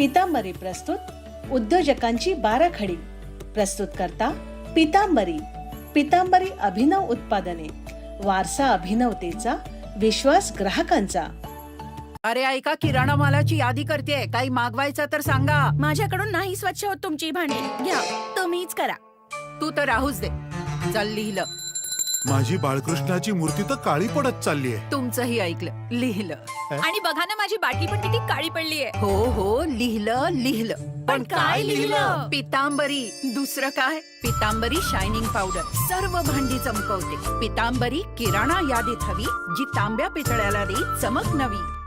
पितांबरी प्रस्तुत उद्योजकांची बाराखडी. प्रस्तुत करता पितांबरी. पितांबरी अभिनव उत्पादने. वारसा अभिनवतेचा विश्वास ग्राहकांचा. अरे ऐका किराणा मालाची यादी करते. काही मागवायचं तर सांगा. माझ्याकडून नाही स्वच्छ होत तुमची भांडी. घ्या. तुम्हीच करा. तू तर राहूच दे. चल लिहिलं माझी बाळकृष्णाची मूर्ती तर काळी पडत चालली आहे तुमचंही ऐकलं लिहिलं. आणि बघा ना माझी बाटली पण किती काळी पडली आहे हो हो लिहिलं लिहिलं. पण काय लिहिलं? पितांबरी. दुसरं काय? पितांबरी शायनिंग पावडर सर्व भांडी चमकवते. पितांबरी किराणा यादीत हवी जी तांब्या पितळ्याला देईल चमक नवी.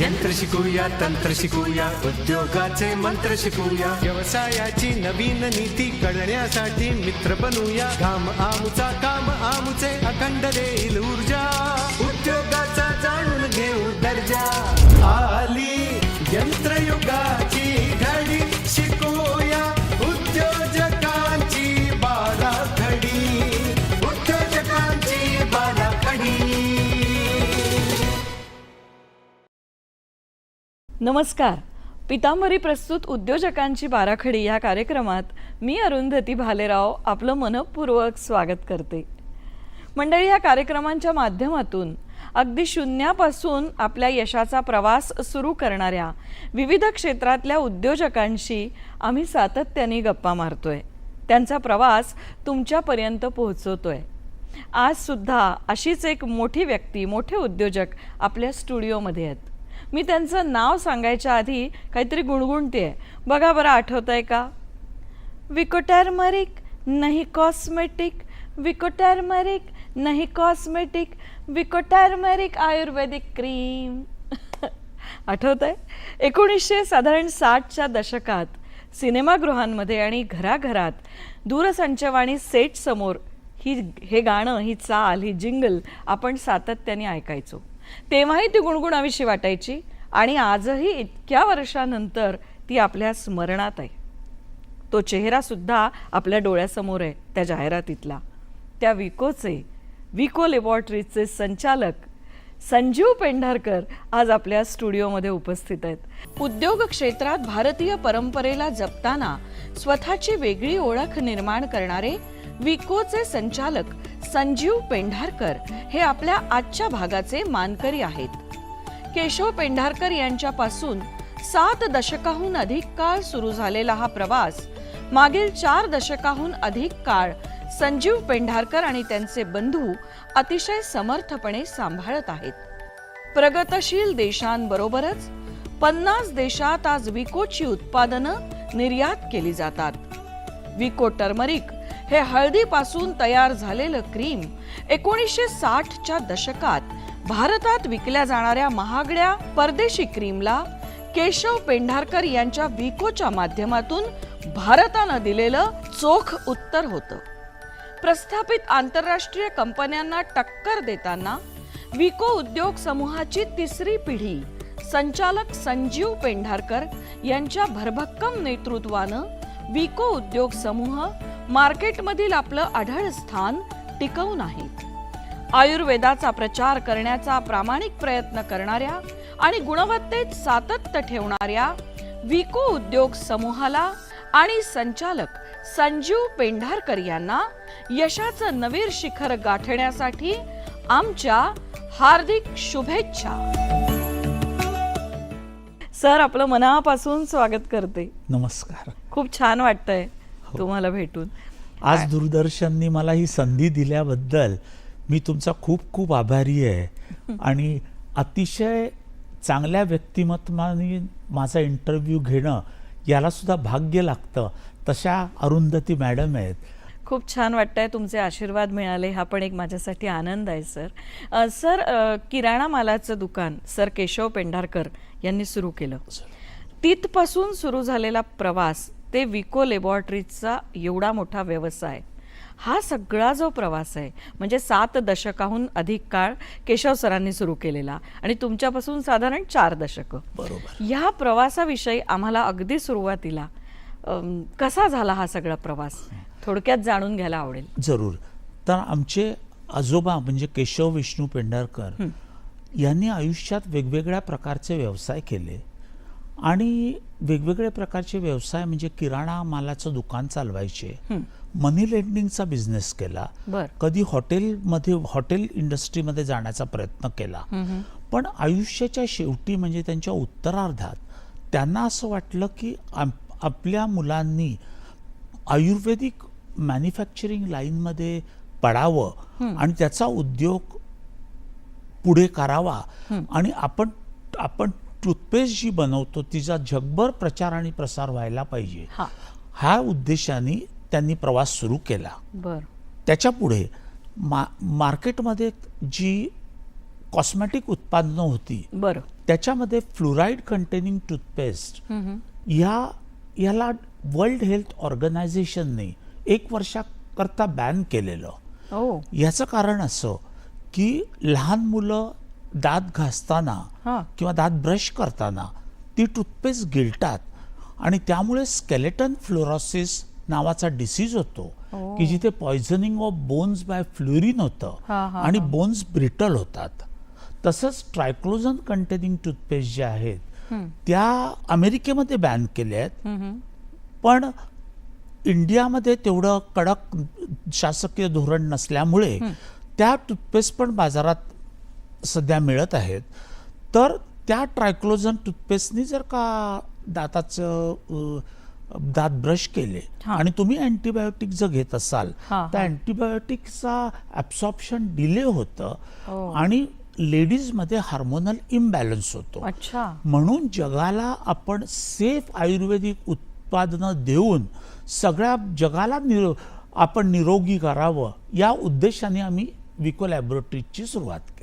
यंत्र शिकूया तंत्र शिकूया उद्योगाचे मंत्र शिकूया. व्यवसायाची नवीन नीती कळण्यासाठी मित्र बनूया. घाम आमचा काम आमचे अखंड देईल ऊर्जा. उद्योगाचा जाणून घेऊ दर्जा. आली यंत्रयुगा नमस्कार. पितांबरी प्रस्तुत उद्योजकांची बाराखडी या कार्यक्रमात मी अरुंधती भालेराव आपलं मनपूर्वक स्वागत करते. मंडळी या कार्यक्रमांच्या माध्यमातून अगदी शून्यापासून आपल्या यशाचा प्रवास सुरू करणाऱ्या विविध क्षेत्रातल्या उद्योजकांशी आम्ही सातत्याने गप्पा मारतोय. त्यांचा प्रवास तुमच्यापर्यंत पोहोचवतोय. आज सुद्धा अशीच एक मोठी व्यक्ती मोठे उद्योजक आपल्या स्टुडिओमध्ये आहेत. मी त्यांचं नाव सांगायच्या आधी काहीतरी गुणगुणते बघा बरं आठवत आहे का विकोटॅरमरिक नाही कॉस्मेटिक. विकोटॅरमरिक नाही कॉस्मेटिक. विकोटॅरमरिक आयुर्वेदिक क्रीम. आठवत आहे एकोणीसशे साधारण साठच्या दशकात सिनेमागृहांमध्ये आणि घराघरात दूरसंचवाणी सेट समोर ही हे गाणं ही चाल ही जिंगल आपण सातत्याने ऐकायचो. तेव्हाही ती गुणगुणाविषयी वाटायची आणि आजही इतक्या वर्षानंतर ती आपल्या स्मरणात आहे. तो चेहरा सुद्धा आपल्या डोळ्यासमोर आहे त्या जाहिरातीतला. त्या विकोचे विको लॅबॉरेटरीचे संचालक संजीव पेंढारकर आज आपल्या स्टुडिओमध्ये उपस्थित आहेत. उद्योग क्षेत्रात भारतीय परंपरेला जपताना स्वतःची वेगळी ओळख निर्माण करणारे विकोचे संचालक संजीव पेंढारकर हे आपल्या आजच्या भागाचे मानकरी आहेत. केशव पेंढारकर यांच्यापासून सात दशकाहून अधिक काळ सुरू झालेला हा प्रवास मागील चार दशकाहून अधिक काळ संजीव पेंढारकर आणि त्यांचे बंधू अतिशय समर्थपणे सांभाळत आहेत. प्रगतशील देशांबरोबरच पन्नास देशात आज विकोची उत्पादनं निर्यात केली जातात. विको टर्मरिक हे हळदीपासून तयार झालेलं क्रीम एकोणीसशे साठच्या दशकात भारतात विकल्या जाणाऱ्या महागड्या परदेशी क्रीमला केशव पेंढारकर यांच्या विकोच्या माध्यमातून भारतानं दिलेलं चोख उत्तर होतं. प्रस्थापित आंतरराष्ट्रीय कंपन्यांना टक्कर देताना विको उद्योग समूहाची तिसरी पिढी संचालक संजीव पेंढारकर यांच्या भरभक्कम नेतृत्वानं विको उद्योग समूह मार्केटमधील आपलं आढळ स्थान टिकवून आहे आयुर्वेदाचा प्रचार करण्याचा प्रामाणिक प्रयत्न करणाऱ्या आणि गुणवत्तेत सातत्य ठेवणाऱ्या विको उद्योग समूहाला आणि संचालक संजीव पेंढारकर यांना यशाचं नवीन शिखर गाठण्यासाठी आमच्या हार्दिक शुभेच्छा. सर आपलं मनापासून स्वागत करते. नमस्कार. खूप छान वाटतंय. तुम्हाला भेटून. आज दूरदर्शननी मला ही संधी दिल्याबद्दल मी तुमचा खूप खूप आभारी आहे. आणि अतिशय चांगल्या व्यक्तिमत्वाने माझा इंटरव्ह्यू घेणं याला सुद्धा भाग्य लागतं. तशा अरुंधती मॅडम आहेत. खूप छान वाटतंय तुमचे आशीर्वाद मिळाले. हा पण एक माझ्यासाठी आनंद आहे सर. सर किराणा मालाचं दुकान सर केशव पेंढारकर यांनी सुरू केलं. तिथपासून सुरू झालेला प्रवास ते विको लॅबॉरेटरीचा एवढा मोठा व्यवसाय. हा सगळा जो प्रवास आहे म्हणजे सात दशकाहून अधिक काळ केशव सरांनी सुरू केलेला आणि तुमच्यापासून साधारण चार दशकं. बरोबर. ह्या प्रवासाविषयी आम्हाला अगदी सुरुवातीला अम, कसा झाला हा सगळा प्रवास? थोडक्यात जाणून घ्यायला आवडेल. जरूर. तर आमचे आजोबा म्हणजे केशव विष्णू पेंढारकर यांनी आयुष्यात वेगवेगळ्या प्रकारचे व्यवसाय केले. आणि वेगवेगळ्या प्रकारचे व्यवसाय म्हणजे किराणा मालाचं दुकान चालवायचे मनी लेंडिंगचा बिझनेस केला कधी हॉटेलमध्ये हॉटेल इंडस्ट्रीमध्ये जाण्याचा प्रयत्न केला. पण आयुष्याच्या शेवटी म्हणजे त्यांच्या उत्तरार्धात त्यांना असं वाटलं की आप- आपल्या मुलांनी आयुर्वेदिक मॅन्युफॅक्चरिंग लाईनमध्ये पडावं आणि त्याचा उद्योग पुढे करावा आणि आपण आपण टूथपेस्ट जी बनवतो तिचा जगभर प्रचार आणि प्रसार व्हायला पाहिजे. हा. ह्या उद्देशाने त्यांनी प्रवास सुरू केला. बर. त्याच्या पुढे मा मार्केटमध्ये जी कॉस्मॅटिक उत्पादनं होती बर. त्याच्यामध्ये फ्लुराईड कंटेनिंग टूथपेस्ट ह्या याला वर्ल्ड हेल्थ ऑर्गनायझेशनने एक वर्षाकरता बॅन केलेलं. ओ याचं कारण असं की लहान मुलं दात घासताना हा. किंवा दात ब्रश करताना ती टूथपेस्ट गिळतात आणि त्यामुळे स्केलेटन फ्लोरोसिस नावाचा डिसीज होतो की जिथे poisoning of bones by fluorine होतं हा, हा, आणि बोन्स ब्रिटल होतात. तसंच ट्रायक्लोजन कंटेनिंग टूथपेस्ट ज्या आहेत त्या अमेरिकेमध्ये बॅन केल्या आहेत. पण इंडियामध्ये तेवढं कडक शासकीय धोरण नसल्यामुळे त्या टूथपेस्ट पण बाजारात सध्या मिळत आहेत तर त्या ट्रायक्लोजन टूथपेस्टनी जर का दाताचं दात ब्रश केले. आणि तुम्ही अँटीबायोटिक जर घेत असाल तर. अँटीबायोटिकचा ॲब्सॉर्प्शन डिले होतं हो. आणि लेडीजमध्ये हार्मोनल इम्बॅलन्स होतो अच्छा म्हणून जगाला आपण सेफ आयुर्वेदिक उत्पादनं देऊन सगळ्या जगाला निरो आपण निरोगी करावं या उद्देशाने आम्ही विको लॅबोरेटरीची सुरुवात केली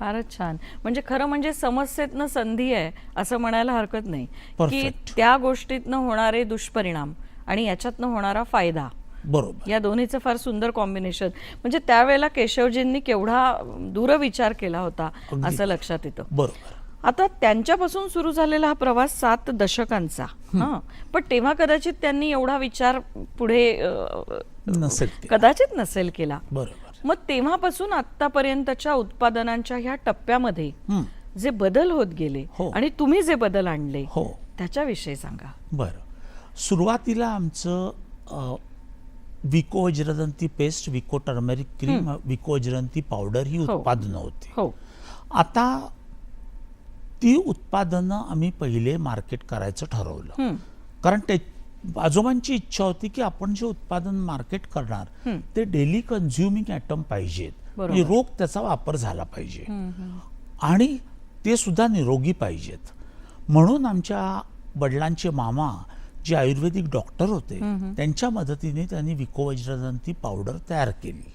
फारच छान. म्हणजे खरं म्हणजे समस्येतनं संधी आहे असं म्हणायला हरकत नाही. की. त्या गोष्टीतनं होणारे दुष्परिणाम आणि याच्यातनं होणारा फायदा. बरोबर. या दोन्हीचं फार सुंदर कॉम्बिनेशन. म्हणजे त्यावेळेला केशवजींनी केवढा दूरविचार केला होता. असं लक्षात येतं. बरोबर. आता त्यांच्यापासून सुरू झालेला हा प्रवास सात दशकांचा. हा. पण तेव्हा कदाचित त्यांनी एवढा विचार पुढे. कदाचित नसेल केला. बरोबर. मग तेव्हापासून आतापर्यंतच्या उत्पादनांच्या ह्या टप्प्यामध्ये. जे बदल होत गेले हो. आणि तुम्ही जे बदल आणले हो त्याच्याविषयी सांगा बरं सुरुवातीला आमचं Vicco Vajradanti paste Vicco turmeric cream Vicco Vajradanti powder ही हो. उत्पादनं होती हो आता ती उत्पादनं आम्ही पहिले मार्केट करायचं ठरवलं. कारण ते आजोबांची इच्छा होती की आपण जे उत्पादन मार्केट करणार ते डेली कन्झ्युमिंग आयटम पाहिजेत. म्हणजे रोग त्याचा वापर झाला पाहिजे. आणि ते सुद्धा निरोगी पाहिजेत. म्हणून आमच्या वडिलांचे मामा जे आयुर्वेदिक डॉक्टर होते त्यांच्या मदतीने त्यांनी विकोवज्रदंती पावडर तयार केली.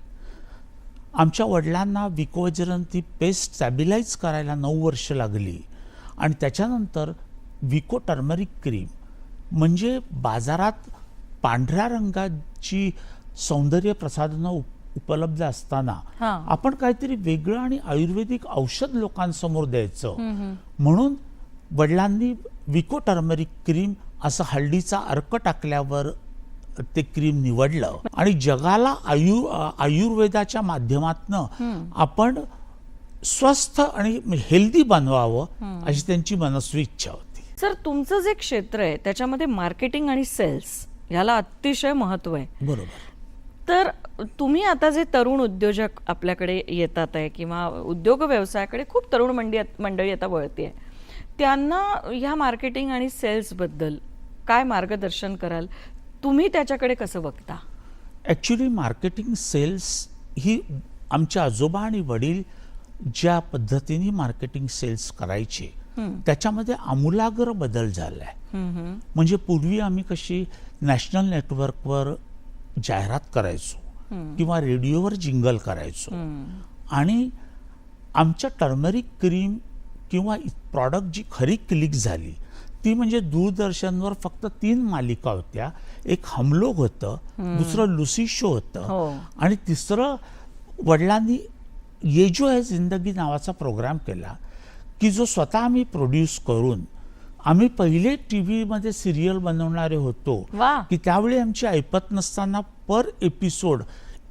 आमच्या वडिलांना विकोवज्रदंती पेस्ट स्टॅबिलाईज करायला नऊ वर्ष लागली. आणि त्याच्यानंतर विको टर्मरिक क्रीम म्हणजे बाजारात पांढऱ्या रंगाची सौंदर्य प्रसाधनं उप- उपलब्ध असताना. आपण काहीतरी वेगळं आणि आयुर्वेदिक औषध लोकांसमोर द्यायचं. म्हणून वडिलांनी विको टर्मरिक क्रीम असं हळदीचा अर्क टाकल्यावर ते क्रीम निवडलं. आणि जगाला आयु आयुर्वेदाच्या माध्यमातनं आपण स्वस्थ आणि हेल्दी बनवावं अशी त्यांची मनस्वी इच्छा होती. सर तुमचं जे क्षेत्र आहे त्याच्यामध्ये मार्केटिंग आणि सेल्स याला अतिशय महत्त्व आहे. बरोबर. तर तुम्ही आता जे तरुण उद्योजक आपल्याकडे येतात आहे किंवा उद्योग व्यवसायाकडे खूप तरुण मंडी मंडळी आता वळते त्यांना ह्या मार्केटिंग आणि सेल्सबद्दल काय मार्गदर्शन कराल? तुम्ही त्याच्याकडे कसं बघता? ॲक्च्युली मार्केटिंग सेल्स ही आमचे आजोबा आणि वडील ज्या पद्धतीने मार्केटिंग सेल्स करायचे त्याच्यामध्ये आमूलाग्र बदल झाला आहे म्हणजे पूर्वी आम्ही कशी नॅशनल नेटवर्कवर जाहिरात करायचो किंवा रेडिओवर जिंगल करायचो. आणि आमच्या टर्मरिक क्रीम किंवा प्रॉडक्ट जी खरी क्लिक झाली ती म्हणजे दूरदर्शनवर फक्त तीन मालिका होत्या. एक हमलोग होतं दुसरं लुसी शो हो. होतं आणि तिसरं वडिलांनी ये जो है जिंदगी नावाचा प्रोग्राम केला की जो स्वतः आम्ही प्रोड्यूस करून आम्ही पहिले टी व्हीमध्ये सिरियल बनवणारे होतो. की त्यावेळी आमची ऐपत नसताना पर एपिसोड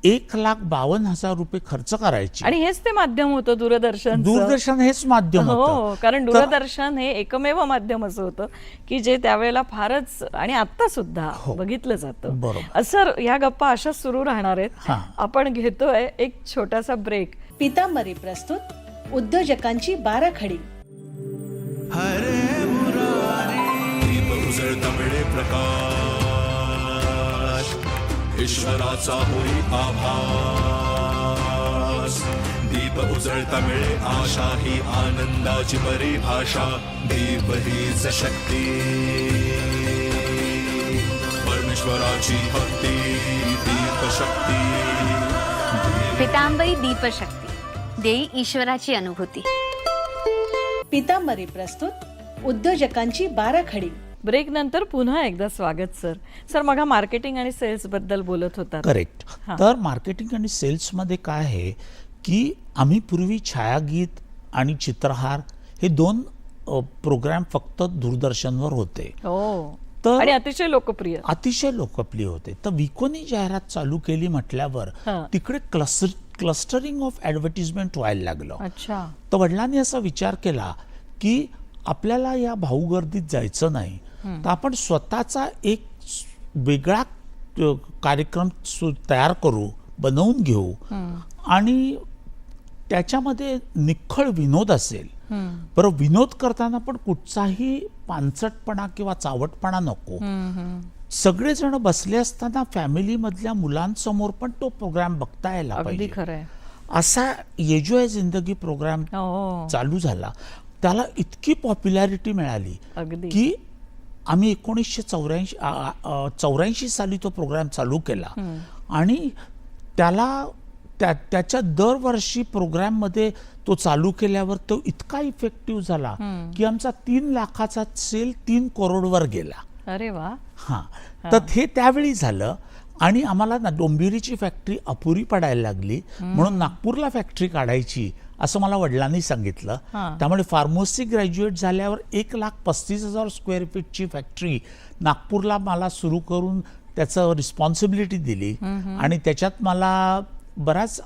एक लाख बावन्न हजार रुपये खर्च करायची आणि हेच ते माध्यम होतं दूरदर्शन दूरदर्शन हेच माध्यम हो होतं कारण दूरदर्शन हे एकमेव माध्यम असं होतं की जे त्यावेळेला फारच आणि आता सुद्धा हो. बघितलं जातं बरोबर. सर ह्या गप्पा अशाच सुरू राहणार आहेत. आपण घेतोय एक छोटासा ब्रेक पितांबरी प्रस्तुत उद्योजकांची बाराखडी. खडी उजळता मिळे प्रकाश ईश्वराचा होई आभास दीप उजळता मिळे आशा ही आनंदाची परिभाषा दीप हीच शक्ती परमेश्वराची भक्ती दीप शक्ती पितांबरी दीपशक्ती. देई ईश्वराची अनुभूती. पितांबरी प्रस्तुत उद्योजकांची बाराखडी. ब्रेक नंतर पुन्हा एकदा स्वागत सर. सर मग मार्केटिंग आणि सेल्सबद्दल बोलत होतात करेक्ट. तर मार्केटिंग आणि सेल्समध्ये काय आहे की आम्ही पूर्वी छायागीत आणि चित्रहार हे दोन प्रोग्राम फक्त दूरदर्शनवर होते. हो. तर- आणि अतिशय लोकप्रिय. अतिशय लोकप्रिय होते. तर विकोनी जाहिरात चालू केली म्हटल्यावर. तिकडे क्लस्टर क्लस्टरिंग ऑफ ॲडव्हर्टिजमेंट व्हायला लागलं. अच्छा. तर वडिलांनी असा विचार केला की आपल्याला या भाऊगर्दीत जायचं नाही. तर आपण स्वतःचा एक वेगळा कार्यक्रम तयार करू बनवून घेऊ. आणि त्याच्यामध्ये निखळ विनोद असेल. बरं विनोद करताना पण कुठचाही पानचटपणा किंवा चावटपणा नको. सगळेजण बसले असताना फॅमिलीमधल्या मुलांसमोर पण तो प्रोग्राम बघता यायला अगदी असा ये जो है जिंदगी प्रोग्राम हो. चालू झाला. त्याला इतकी पॉप्युलॅरिटी मिळाली की आम्ही एकोणीसशे चौऱ्याऐंशी चौऱ्याऐंशी साली तो प्रोग्राम चालू केला. आणि त्याला त्या त्याच्या दरवर्षी प्रोग्राममध्ये तो चालू केल्यावर तो इतका इफेक्टिव्ह झाला की आमचा तीन लाखाचा सेल तीन करोडवर गेला. अरे वा. हां. तर हे त्यावेळी झालं आणि आम्हाला ना डोंबिवलीची फॅक्टरी अपुरी पडायला लागली. म्हणून नागपूरला फॅक्टरी काढायची असं मला वडिलांनी सांगितलं. त्यामुळे फार्मसी ग्रॅज्युएट झाल्यावर एक लाख पस्तीस हजार स्क्वेअर फीटची फॅक्टरी नागपूरला मला सुरू करून त्याचं रिस्पॉन्सिबिलिटी दिली. आणि त्याच्यात मला बराच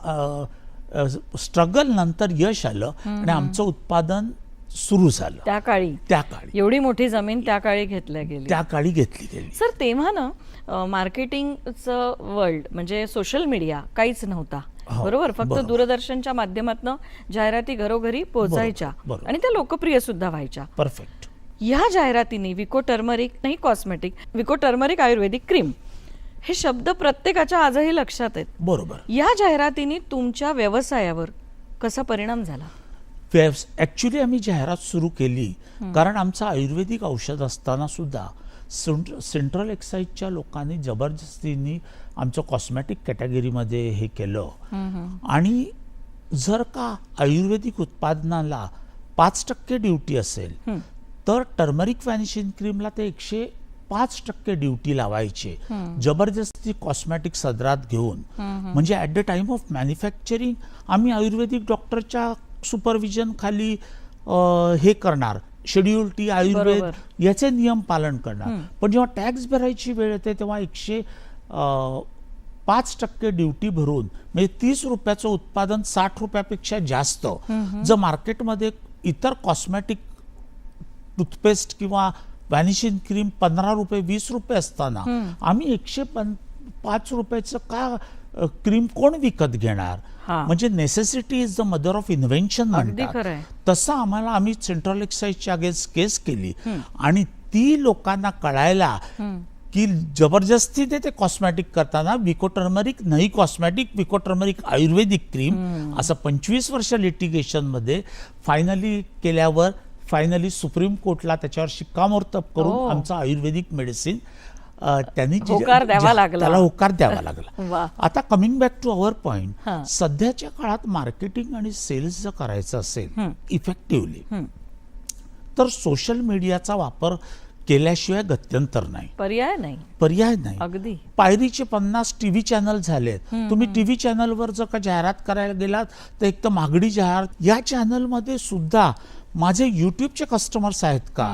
स्ट्रगल नंतर यश आलं. आणि आमचं उत्पादन सुरू झालं. त्या काळी. त्या काळी. एवढी मोठी जमीन त्या काळी घेतल्या गेली. त्या काळी घेतली गेली. सर तेव्हा ना मार्केटिंगचं वर्ल्ड म्हणजे सोशल मीडिया काहीच नव्हता. हो, बरोबर? फक्त. दूरदर्शनच्या माध्यमातून जाहिराती घरोघरी पोहोचायच्या. आणि त्या लोकप्रिय सुद्धा व्हायच्या. परफेक्ट ह्या जाहिरातीने विको टर्मरिक नाही cosmetic Vicco turmeric Ayurvedic cream हे शब्द प्रत्येकाच्या आजही लक्षात आहेत. बरोबर. या जाहिरातीने तुमच्या व्यवसायावर कसा परिणाम झाला? ॲक्च्युली आम्ही जाहिरात सुरू केली. कारण आमचं आयुर्वेदिक औषध असताना सुद्धा सेंट्र सेंट्रल एक्साईजच्या लोकांनी जबरदस्तीने आमचं कॉस्मॅटिक कॅटेगरीमध्ये हे केलं. आणि जर का आयुर्वेदिक उत्पादनाला पाच टक्के ड्युटी असेल तर टर्मरिक व्हॅनिशिंग क्रीमला ते एकशे पाच टक्के ड्युटी लावायचे. जबरदस्ती कॉस्मॅटिक सदरात घेऊन. म्हणजे at the time of manufacturing आम्ही आयुर्वेदिक डॉक्टरच्या सुपरविजन खाली हे करणार. Schedule T Ayurveda. याचे नियम पालन करणार. पण जेव्हा टॅक्स भरायची वेळ येते तेव्हा एकशे पाच टक्के ड्युटी भरून म्हणजे तीस रुपयाचं उत्पादन साठ रुपयापेक्षा जास्त जर मार्केटमध्ये इतर कॉस्मॅटिक टूथपेस्ट किंवा व्हॅनिशिंग क्रीम पंधरा रुपये वीस रुपये असताना आम्ही एकशे पाच रुपयाचं का क्रीम कोण विकत घेणार हा. म्हणजे necessity is the mother of invention म्हणतात. तसं आम्हाला आम्ही सेंट्रल एक्साईजच्या अगेन्स्ट केस केली आणि ती लोकांना कळायला की जबरदस्तीने ते कॉस्मॅटिक करताना विको टर्मरिक नाही cosmetic Vicco turmeric Ayurvedic cream असं पंचवीस वर्ष लिटिगेशनमध्ये फायनली केल्यावर फायनली सुप्रीम कोर्टला त्याच्यावर शिक्कामोर्तब. करून आमचं आयुर्वेदिक मेडिसिन त्यांनी जी- होकार द्यावा ज्या- लागला. त्याला होकार द्यावा. लागला. आता coming back to our point. सध्याच्या काळात मार्केटिंग आणि सेल्स जर करायचं असेल इफेक्टिव्हली तर सोशल मीडियाचा वापर केल्याशिवाय गत्यंतर नाही. पर्याय नाही. पर्याय नाही. अगदी. पायरीचे पन्नास टीव्ही चॅनल झालेत. तुम्ही टीव्ही चॅनलवर जर का जाहिरात करायला गेलात तर एक तर महागडी जाहिरात या चॅनलमध्ये सुद्धा माझे युट्यूबचे कस्टमर्स आहेत का?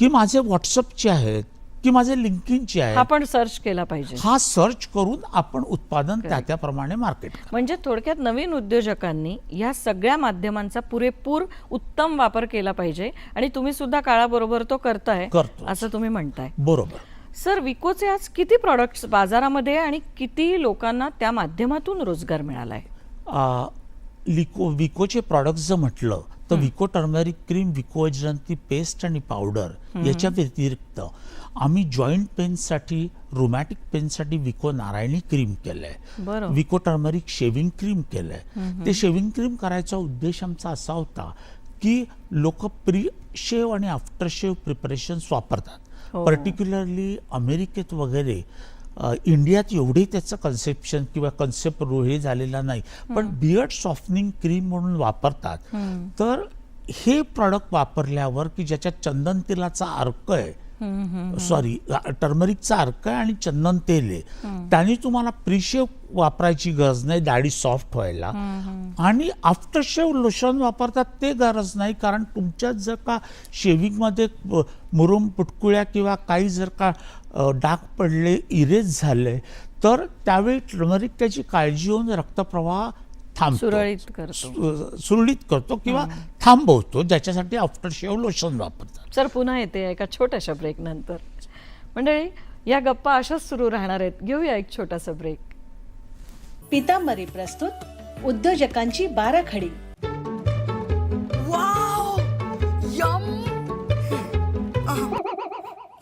की माझे व्हॉट्सअपचे आहेत? की माझे लिंकिंगचे आहे. हा पण सर्च केला पाहिजे. हा सर्च करून आपण उत्पादन त्या त्याप्रमाणे मार्केट म्हणजे थोडक्यात नवीन उद्योजकांनी या सगळ्या माध्यमांचा पुरेपूर उत्तम वापर केला पाहिजे आणि तुम्ही सुद्धा काळाबरोबर तो करताय करतो. असं तुम्ही म्हणताय. बरोबर. सर विकोचे आज किती प्रॉडक्ट्स बाजारामध्ये आणि किती लोकांना त्या माध्यमातून रोजगार मिळालाय? आ, लिको विकोचे प्रॉडक्ट जर म्हटलं तर विको टर्मरिक क्रीम विको अजंती पेस्ट आणि पावडर याच्या व्यतिरिक्त आम्ही जॉईंट पेनसाठी रोमॅटिक पेनसाठी विको नारायणी क्रीम केलंय. विको टर्मरिक शेविंग क्रीम केलंय. ते शेविंग क्रीम करायचा उद्देश आमचा असा होता की लोक प्री शेव आणि आफ्टर शेव प्रिपरेशन्स वापरतात पर्टिक्युलरली अमेरिकेत वगैरे इंडियात एवढे त्याचं कन्सेप्शन किंवा कन्सेप्ट हे झालेला नाही. पण बियर्ड सॉफ्टनिंग क्रीम म्हणून वापरतात. तर हे प्रॉडक्ट वापरल्यावर की ज्याच्यात चंदन तेलाचा अर्क आहे सॉरी टर्मरिकचा अर्क आहे आणि चंदन तेल आहे. त्याने तुम्हाला प्रिशेव वापरायची गरज नाही दाढी सॉफ्ट व्हायला. आणि आफ्टर शेव लोशन वापरतात ते गरज नाही कारण तुमच्यात जर का शेविंगमध्ये मुरुम पुटकुळ्या किंवा काही जर का डाग पडले इरेज झाले तर त्यावेळी टर्मरिक त्याची काळजी घेऊन रक्तप्रवाह थांबतो. सुरळीत करतो. सु- सुरळीत करतो किंवा थांबवतो ज्याच्यासाठी आफ्टर शेव लोशन वापरतात. सर पुन्हा येते एका छोट्याशा ब्रेक नंतर. मंडळी या गप्पा अशाच सुरू राहणार आहेत. घेऊया एक छोटासा ब्रेक पितांबरी प्रस्तुत. उद्योजकांची बाराखडी.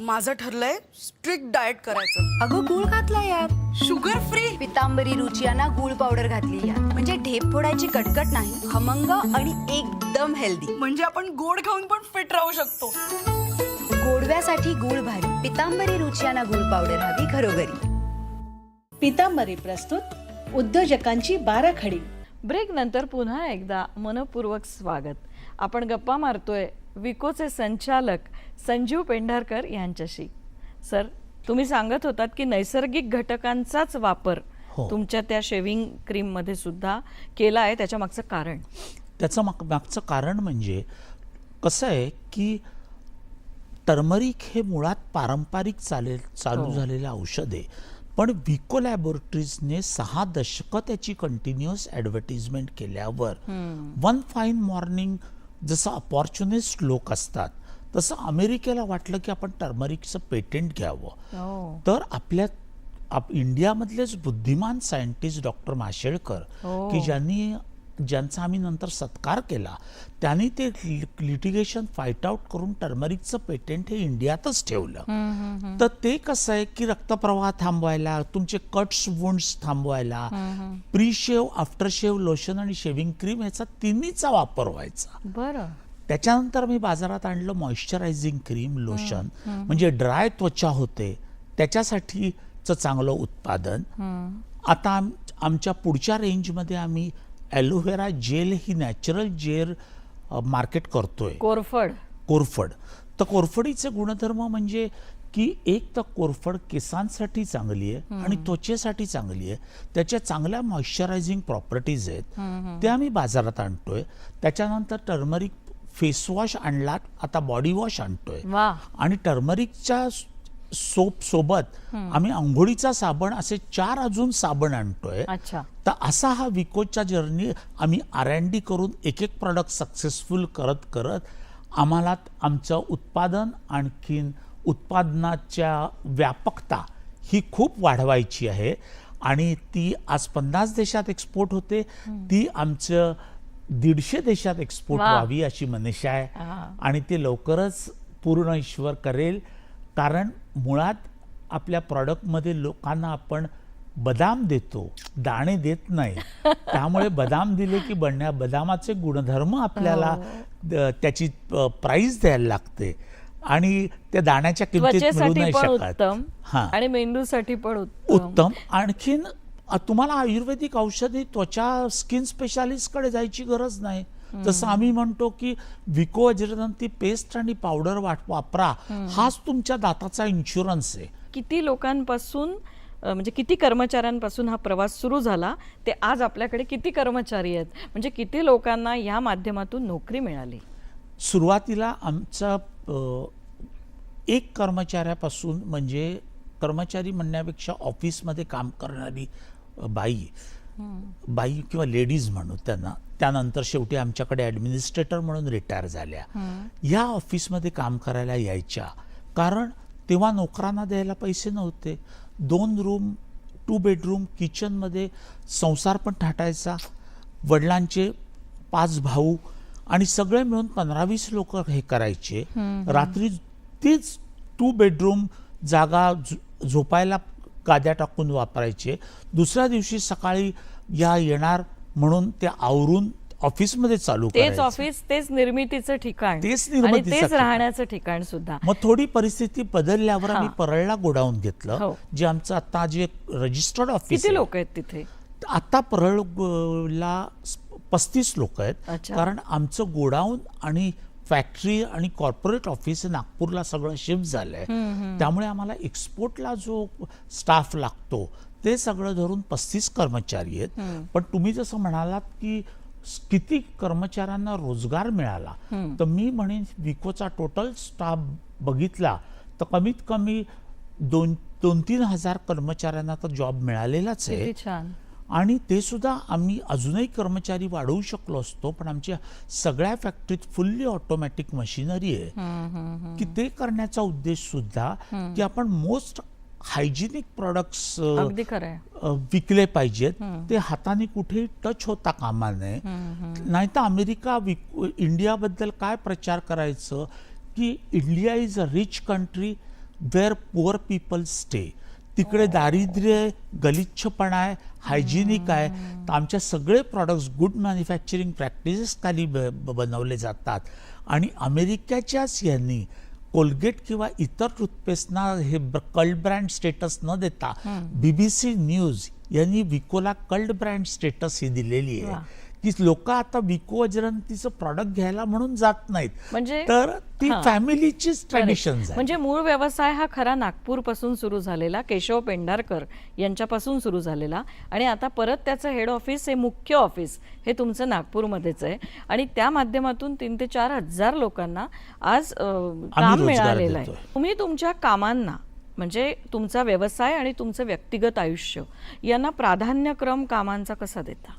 माझं ठरलंय स्ट्रिक्ट डाएट करायचं. अगं गुळ घातला यात शुगर फ्री पितांबरी रुचियाना गुळ पावडर घातली यात म्हणजे ढेप फोडायची कटकट नाही खमंग आणि एकदम हेल्दी म्हणजे आपण गोड खाऊन पण फिट राहू शकतो. गोडव्यासाठी गुळ भारी पितांबरी रुचियाना गुळ पावडर हवी घरोघरी. पितांबरी प्रस्तुत उद्योजकांची बाराखडी. ब्रेक नंतर पुन्हा एकदा मनपूर्वक स्वागत. आपण गप्पा मारतोय विकोचे संचालक संजीव पेंढारकर यांच्याशी. सर तुम्ही सांगत होतात की नैसर्गिक घटकांचाच वापर हो. तुमच्या त्या शेविंग क्रीममध्ये सुद्धा केला आहे त्याच्या मागचं कारण? त्याचं माग मागचं कारण म्हणजे कसं आहे की टर्मरिक हे मुळात पारंपरिक चालेल चालू झालेलं औषध आहे. पण विको लॅबोरेटरीजने सहा दशकं त्याची कंटिन्युअस ॲडव्हर्टिजमेंट केल्यावर वन फाईन मॉर्निंग जसं अपॉर्च्युनिस्ट लोक असतात तसं अमेरिकेला वाटलं की आपण टर्मरिकचं पेटंट घ्यावं हो तर आपल्या आप इंडियामधलेच बुद्धिमान सायंटिस्ट डॉक्टर माशेळकर हो. की ज्यांनी ज्यांचा आम्ही नंतर सत्कार केला त्यांनी ते लिटिगेशन फाईट आउट करून टर्मरिकचं पेटंट हे इंडियातच ठेवलं. तर ते कसं आहे की रक्तप्रवाह थांबवायला तुमचे कट्स वुंड्स थांबवायला pre shave after shave lotion आणि शेविंग क्रीम याचा तिन्हीचा वापर व्हायचा. बरं. त्याच्यानंतर मी बाजारात आणलं मॉइश्चरायझिंग क्रीम लोशन म्हणजे ड्राय त्वचा होते. त्याच्यासाठीचं चांगलं उत्पादन. आता आम आमच्या पुढच्या रेंजमध्ये आम्ही ॲलोव्हेरा जेल ही नॅचरल जेल मार्केट करतोय. कोरफड. कोरफड. तर कोरफडीचे गुणधर्म म्हणजे की एक तर कोरफड केसांसाठी चांगली आहे आणि त्वचेसाठी चांगली आहे. त्याच्या चांगल्या मॉइश्चरायझिंग प्रॉपर्टीज आहेत. त्या मी बाजारात आणतोय. त्याच्यानंतर टर्मरिक फेस वॉश आणला आता बॉडी वॉश आणतोय. आणि टर्मरिकच्या सोबत आम्ही आंघोळीचा साबण असे चार अजून साबण आणतोय. अच्छा. तर असा हा विकोच्या जर्नी आम्ही आर एन डी करून एक एक प्रॉडक्ट सक्सेसफुल करत करत आम्हाला आमचं उत्पादन आणखीन उत्पादनाच्या व्यापकता ही खूप वाढवायची आहे. आणि ती आज पन्नास देशात एक्सपोर्ट होते. ती आमचं दीडशे देशात एक्सपोर्ट. व्हावी अशी मनीषा आहे. आणि ते लवकरच पूर्ण ईश्वर करेल. कारण मुळात आपल्या प्रॉडक्टमध्ये लोकांना आपण बदाम देतो दाणे देत नाही. त्यामुळे बदाम दिले की बनण्या बदामाचे गुणधर्म आपल्याला द- त्याची प्राइस द्यायला लागते. आणि त्या दाण्याच्या किमतीत मिळू नाही शकत. उत्तम हा. आणि मेंदूसाठी पण उत्तम. आणखीन तुम्हाला आयुर्वेदिक औषधी त्वचा स्किन स्पेशालिस्टकडे जायची गरज नाही. जसं आम्ही म्हणतो की विको अजरदंती पेस्ट आणि पावडर वापरा हाच तुमच्या दाताचा इन्शुरन्स आहे. किती लोकांपासून म्हणजे किती कर्मचाऱ्यांपासून हा प्रवास सुरू झाला ते आज आपल्याकडे किती कर्मचारी आहेत? म्हणजे किती लोकांना या माध्यमातून नोकरी मिळाली? सुरुवातीला आमचा एक कर्मचाऱ्यापासून म्हणजे कर्मचारी म्हणण्यापेक्षा ऑफिसमध्ये काम करणारी बाई बाई किंवा लेडीज म्हणू त्यांना. त्यानंतर शेवटी आमच्याकडे ॲडमिनिस्ट्रेटर म्हणून रिटायर झाल्या. या ऑफिसमध्ये काम करायला यायच्या. कारण तेव्हा नोकरांना द्यायला पैसे नव्हते. दोन रूम टू बेडरूम किचनमध्ये संसार पण थाटायचा. वडिलांचे पाच भाऊ आणि सगळे मिळून पंधरा वीस लोक हे करायचे. रात्री तेच टू बेडरूम जागा झोपायला गाद्या टाकून वापरायचे दुसऱ्या दिवशी सकाळी या येणार म्हणून ते आवरून ऑफिसमध्ये चालू तेच. ऑफिस तेच निर्मितीचं ठिकाण तेच तेच. राहण्याचं ठिकाण सुद्धा मग थोडी परिस्थिती बदलल्यावर आम्ही. परळला गोडाऊन घेतलं हो. जे आमचं आता जे रजिस्टर्ड ऑफिस किती लोक आहेत तिथे आता परळला पस्तीस लोक आहेत. कारण आमचं गोडाऊन आणि फॅक्टरी आणि कॉर्पोरेट ऑफिस नागपूरला सगळं शिफ्ट झालंय. त्यामुळे आम्हाला एक्सपोर्टला जो स्टाफ लागतो ते सगळं धरून पस्तीस कर्मचारी आहेत. पण तुम्ही जसं म्हणालात की किती कर्मचाऱ्यांना रोजगार मिळाला तर मी म्हणेन विकोचा टोटल स्टाफ बघितला तर कमीत कमी दोन दोन तीन हजार कर्मचाऱ्यांना तर जॉब मिळालेलाच आहे. आणि ते सुद्धा आम्ही अजूनही कर्मचारी वाढवू शकलो असतो पण आमच्या सगळ्या फॅक्टरीत फुल्ली ऑटोमॅटिक मशिनरी आहे. की ते करण्याचा उद्देश सुद्धा की आपण मोस्ट हायजिनिक प्रोडक्ट्स विकले पाहिजेत. ते हाताने कुठेही टच होता कामा नये. नाही तर अमेरिका इंडियाबद्दल काय प्रचार करायचं? की India is a rich country where poor people stay. तिकडे दारिद्र्य आहे गलिच्छपणा आहे हायजिनिक आहे. तर आमच्या सगळे प्रॉडक्ट्स गुड मॅन्युफॅक्चरिंग प्रॅक्टिसेस खाली ब- बनवले जातात. आणि अमेरिकेच्याच यांनी कोलगेट किंवा इतर टूथपेस्टना हे कल्ड ब्रँड स्टेटस न देता बीबीसी न्यूज यांनी विकोला कल्ड ब्रँड स्टेटस ही दिलेली. आहे. की लोक आता विको अजरंतीचं प्रॉडक्ट घ्यायला म्हणून जात नाहीत. म्हणजे तर ती. फॅमिलीचीच ट्रॅडिशन म्हणजे मूळ व्यवसाय हा खरा नागपूरपासून सुरू झालेला केशव पेंढारकर यांच्यापासून सुरू झालेला. आणि आता परत त्याचं हेड ऑफिस हे मुख्य ऑफिस हे तुमचं नागपूरमध्येच आहे. आणि त्या माध्यमातून तीन ते चार हजार लोकांना आज काम मिळालेलं आहे. तुम्ही तुमच्या कामांना म्हणजे तुमचा व्यवसाय आणि तुमचं व्यक्तिगत आयुष्य यांना प्राधान्यक्रम कामांचा कसा देता?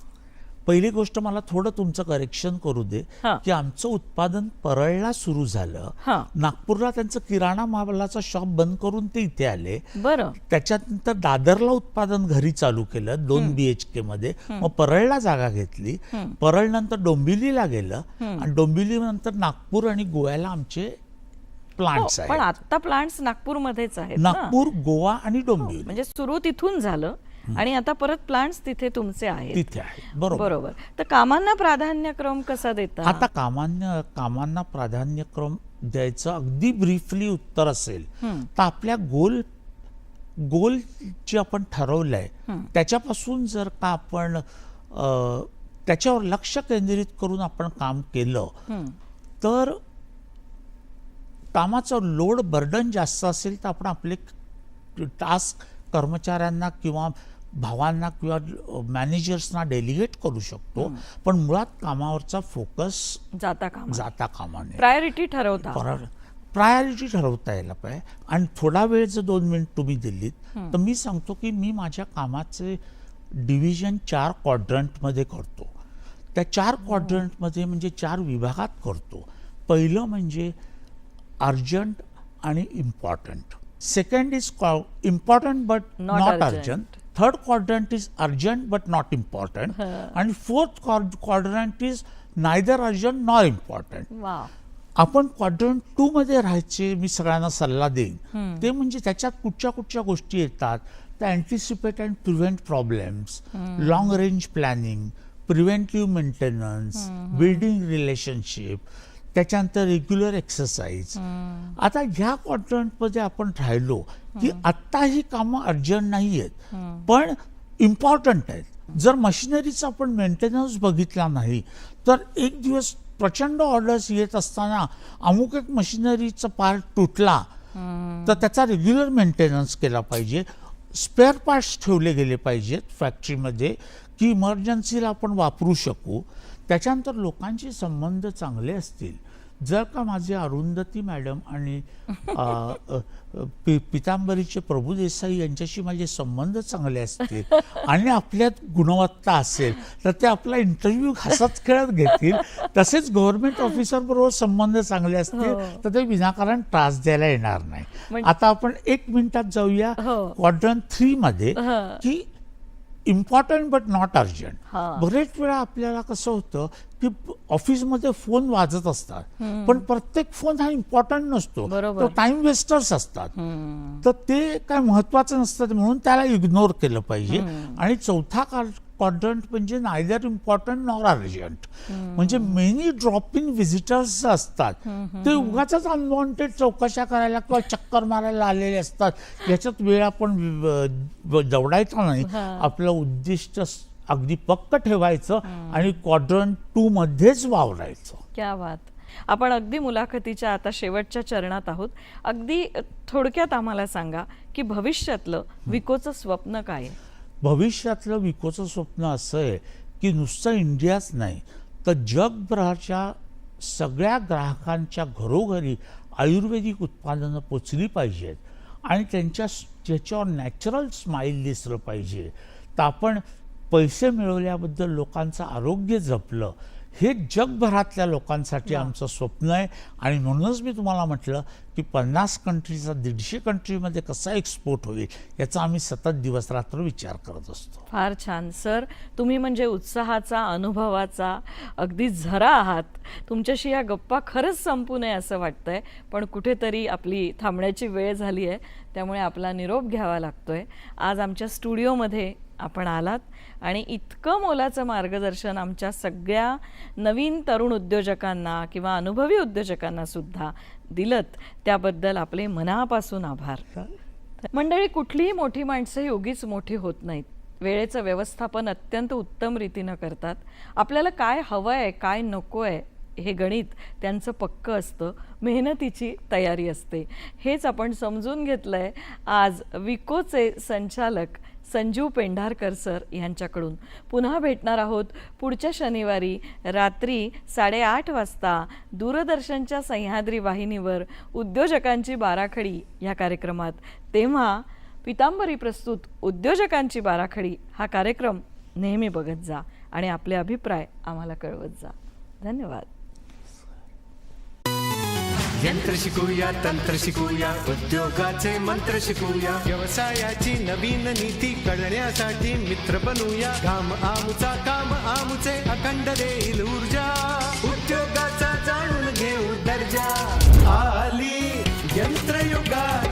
पहिली गोष्ट मला थोडं तुमचं करेक्शन करू दे हां. की आमचं उत्पादन परळला सुरू झालं. हां. नागपूरला त्यांचं किराणा मालाचा शॉप बंद करून ते इथे आले. बरं. त्याच्यानंतर दादरला उत्पादन घरी चालू केलं दोन बी एच के मध्ये. मग परळला जागा घेतली. परळ नंतर डोंबिवलीला गेलं. आणि डोंबिवली नंतर नागपूर आणि गोव्याला आमचे प्लांट्स हो, पण आहेत आता प्लांट्स नागपूरमध्येच आहेत नागपूर गोवा आणि डोंबिवली. म्हणजे सुरू तिथून झालं. आणि आता परत प्लांट्स तिथे तुमचे आहेत. तिथे आहे बरोबर. बरोबर. तर कामांना प्राधान्यक्रम कसा देता? आता कामांना कामांना प्राधान्यक्रम द्यायचं अगदी ब्रीफली उत्तर असेल. तर आपल्या गोल गोल जे आपण ठरवलंय त्याच्यापासून जर का आपण त्याच्यावर लक्ष केंद्रित करून आपण काम केलं तर कामाचं लोड बर्डन जास्त असेल तर आपण आपले टास्क कर्मचाऱ्यांना किंवा भावांना किंवा मॅनेजर्सना डेलिगेट करू शकतो पण मुळात कामावरचा फोकस जाता कामा जाता कामा नये प्रायोरिटी ठरवता प्रायोरिटी ठरवता यायला पाहिजे. आणि थोडा वेळ जर दोन मिनिट तुम्ही दिलीत तर मी सांगतो की मी माझ्या कामाचे डिव्हिजन चार क्वाड्रंटमध्ये करतो. त्या चार क्वाड्रंटमध्ये म्हणजे चार विभागात करतो. पहिलं म्हणजे अर्जंट आणि important second is important but not urgent. Urgent third quadrant is urgent but not important आणि fourth quadrant is neither urgent nor important वा आपण क्वाड्रंट टू मध्ये राहायचे मी सगळ्यांना सल्ला देईन. ते म्हणजे त्याच्यात कुठच्या कुठच्या गोष्टी येतात. त्या anticipate and prevent problems long range planning preventive maintenance building relationship त्याच्यानंतर रेग्युलर एक्सरसाइज आता ह्या क्वाड्रंटमध्ये आपण राहिलो की आत्ता ही कामं अर्जंट नाही आहेत पण इम्पॉर्टंट आहेत. जर मशिनरीचा आपण मेंटेनन्स बघितला नाही तर एक दिवस प्रचंड ऑर्डर्स येत असताना अमुक एक मशिनरीचा पार्ट तुटला तर त्याचा रेग्युलर मेंटेनन्स केला पाहिजे. स्पेअर पार्ट्स ठेवले गेले पाहिजेत फॅक्टरीमध्ये की इमर्जन्सीला आपण वापरू शकू. त्याच्यानंतर लोकांचे संबंध चांगले असतील जर का माझे अरुंधती मॅडम आणि पि पितांबरीचे प्रभू देसाई यांच्याशी माझे संबंध चांगले असतील आणि आपल्यात गुणवत्ता असेल तर ते आपला इंटरव्ह्यू हसत खेळत घेतील तसेच गव्हर्नमेंट ऑफिसर बरोबर संबंध चांगले असतील तर ते विनाकारण त्रास द्यायला येणार नाही म्हणजे- आता आपण एक मिनिटात जाऊया हो. क्वाड्रंट थ्री मध्ये हं. की इम्पॉर्टंट बट नॉट अर्जंट. बरेच वेळा आपल्याला कसं होतं की ऑफिसमध्ये फोन वाजत असतात. पण प्रत्येक फोन हा इम्पॉर्टंट नसतो. तो टाइम वेस्टर्स असतात. तर ते काय महत्वाचं नसतं म्हणून त्याला इग्नोर केलं पाहिजे. आणि चौथा क्वाड्रंट म्हणजे नायदर इम्पॉर्टंट नॉर अर्जंट म्हणजे मेनी ड्रॉप इन व्हिजिटर्स असतात. ते उगाच अनवॉन्टेड चौकशा करायला किंवा चक्कर मारायला आलेले असतात. याच्यात वेळ आपण दवडायचा नाही. आपलं उद्दिष्ट अगदी पक्क ठेवायचं आणि क्वाड्रंट टू मध्येच वावरायचं. क्या बात. आपण अगदी मुलाखतीच्या आता शेवटच्या चरणात आहोत. अगदी थोडक्यात आम्हाला सांगा की भविष्यातलं विकोचं स्वप्न काय आहे? भविष्यातलं विकोचं स्वप्न असं आहे की नुसतं इंडियाच नाही तर जगभराच्या सगळ्या ग्राहकांच्या घरोघरी आयुर्वेदिक उत्पादनं पोचली पाहिजेत आणि त्यांच्या ज्याच्यावर नॅचरल स्माईल दिसलं पाहिजे. तर आपण पैसे मिळवल्याबद्दल लोकांचं आरोग्य जपलं हे जगभरातल्या लोकांसाठी आमचं स्वप्न आहे. आणि म्हणूनच मी तुम्हाला म्हटलं की पन्नास कंट्रीचा दीडशे कंट्रीमध्ये कसा एक्सपोर्ट होईल याचा आम्ही सतत दिवस रात्र विचार करत असतो. फार छान. सर तुम्ही म्हणजे उत्साहाचा अनुभवाचा अगदी झरा आहात. तुमच्याशी या गप्पा खरंच संपू नये असं वाटतंय. पण कुठेतरी आपली थांबण्याची वेळ झाली आहे त्यामुळे आपला निरोप घ्यावा लागतोय. आज आमच्या स्टुडिओमध्ये आपण आलात. आणि इतकं मोलाचं मार्गदर्शन आमच्या सगळ्या नवीन तरुण उद्योजकांना किंवा अनुभवी उद्योजकांना सुद्धा दिलत. त्याबद्दल आपले मनापासून आभार. मंडळी कुठलीही मोठी माणसं ही उगीच मोठी होत नाहीत. वेळेचं व्यवस्थापन अत्यंत उत्तम रीतीनं करतात. आपल्याला काय हवं आहे काय नको आहे हे गणित त्यांचं पक्क असतं. मेहनतीची तयारी असते. हेच आपण समजून घेतलं आहे आज विकोचे संचालक संजीव पेंढारकर सर यांच्याकडून. पुन्हा भेटणार आहोत पुढच्या शनिवारी रात्री साडेआठ वाजता दूरदर्शनच्या सह्याद्री वाहिनीवर उद्योजकांची बाराखडी या कार्यक्रमात. तेव्हा पितांबरी प्रस्तुत उद्योजकांची बाराखडी हा कार्यक्रम नेहमी बघत जा आणि आपले अभिप्राय आम्हाला कळवत जा. धन्यवाद. यंत्र शिकूया तंत्र शिकूया उद्योगाचे मंत्र शिकूया. व्यवसायाची नवीन नीती कळण्यासाठी मित्र बनूया. घाम आमचा काम आमचे अखंड देईल ऊर्जा. उद्योगाचा जाणून घेऊ दर्जा. आली यंत्रयुगा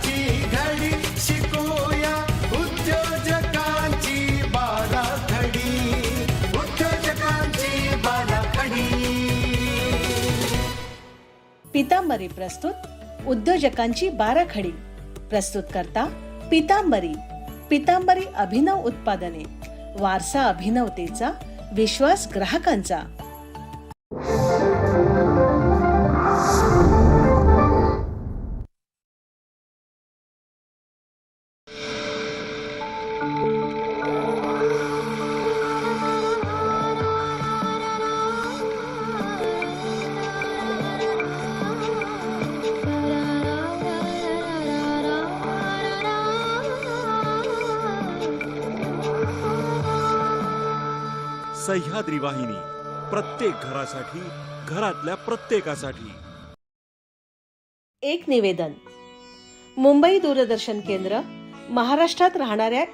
पितांबरी प्रस्तुत उद्योजकांची बाराखडी. प्रस्तुत करता पितांबरी. पितांबरी अभिनव उत्पादने. वारसा अभिनवतेचा विश्वास ग्राहकांचा सह्याद्री वाहिनी प्रत्येक घरासाठी घरातल्या प्रत्येकासाठी. एक निवेदन. मुंबई दूरदर्शन केंद्र महाराष्ट्रात राहणाऱ्या